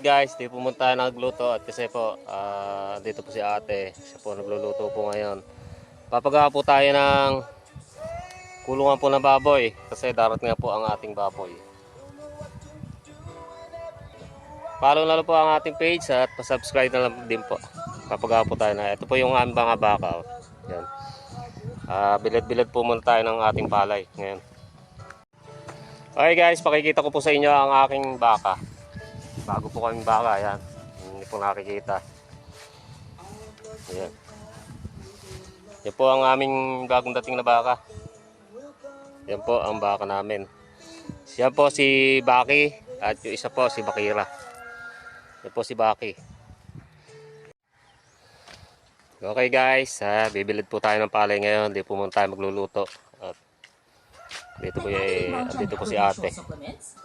guys, di pumunta tayo nagluto at kasi po ah, dito po si ate. Siya po nagluluto po ngayon. Papagawa po tayo ng kulungan po ng baboy kasi darating nga po ang ating baboy. Follow na po ang ating page at pa-subscribe na lang din po. Papagawa po tayo na. Ito po yung aming mga baka. Yan. Ah, bilad-bilad po muna tayo ng ating palay ngayon. Okay guys, pakikita ko po sa inyo ang aking baka. Bago po kaming baka, yan. Hindi po nakikita. Ayan. Yan po ang aming bagong dating na baka. Yan po ang baka namin. Siya po si Baki at yung isa po si Bakira. Yan po si Baki. Okay guys, ha, bibilid po tayo ng palay ngayon. Di po muna tayo magluluto. At dito po, eh, dito po si ate. Supplements,